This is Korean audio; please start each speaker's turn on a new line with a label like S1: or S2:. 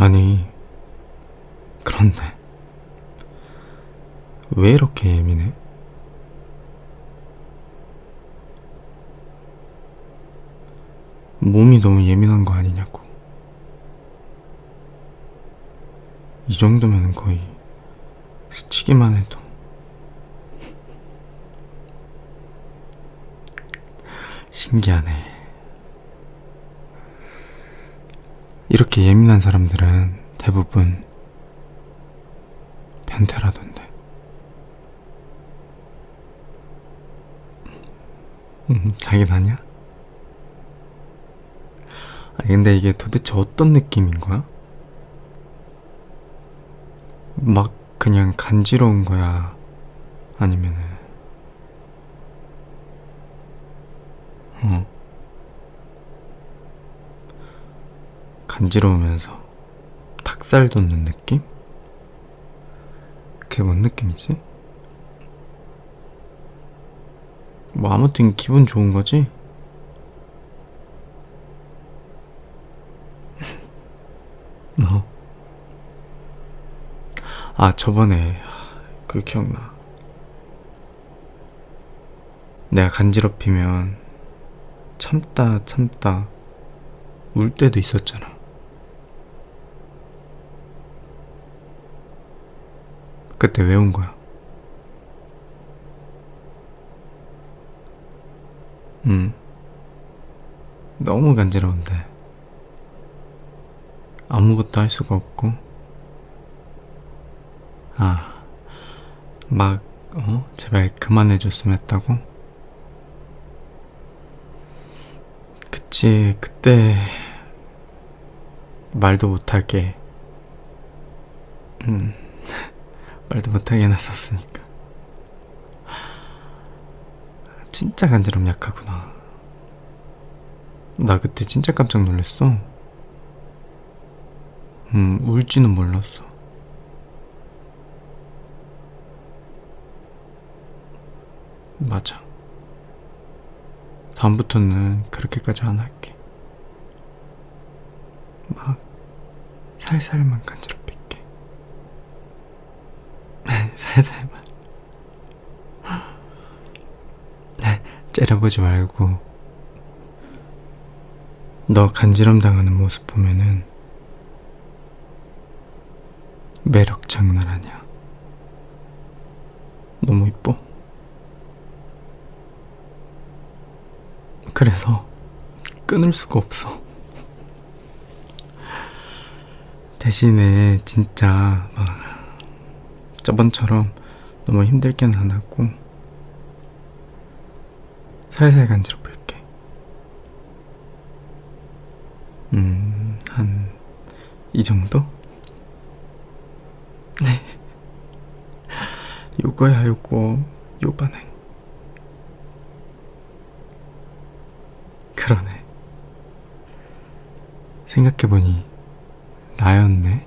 S1: 아니, 그런데. 왜 이렇게 예민해? 몸이 너무 예민한 거 아니냐고. 이 정도면 거의 스치기만 해도. 신기하네. 이렇게 예민한 사람들은 대부분 변태라던데. 음, 자긴 아냐? 아니, 근데 이게 도대체 어떤 느낌인 거야? 막 그냥 간지러운 거야? 아니면은, 어. 간지러우면서 닭살 돋는 느낌? 그게 뭔 느낌이지? 뭐 아무튼 기분 좋은 거지? 어. 아, 저번에 그 기억나. 내가 간지럽히면 참다 참다 울 때도 있었잖아. 그때 왜운 거야? 음. 너무 간지러운데. 아무것도 할 수가 없고. 아, 막, 어? 제발 그만해줬으면 했다고? 그치, 그때, 말도 못하게, 음, 말도 못하게 해놨었으니까. 진짜 간지럼 약하구나. 나 그때 진짜 깜짝 놀랐어. 음, 울지는 몰랐어. 맞아. 다음부터는 그렇게까지 안 할게. 막, 살살만 간지럽힐게. 살살만. 째려보지 말고, 너 간지럼 당하는 모습 보면은, 매력 장난 아니야. 너무 이뻐. 그래서 끊을 수가 없어. 대신에 진짜 막 저번처럼 너무 힘들게는 안 하고 살살 간지럽힐게. 음, 한 이 정도? 네. 요거야 요거 요반행. 그러네. 생각해보니 나였네.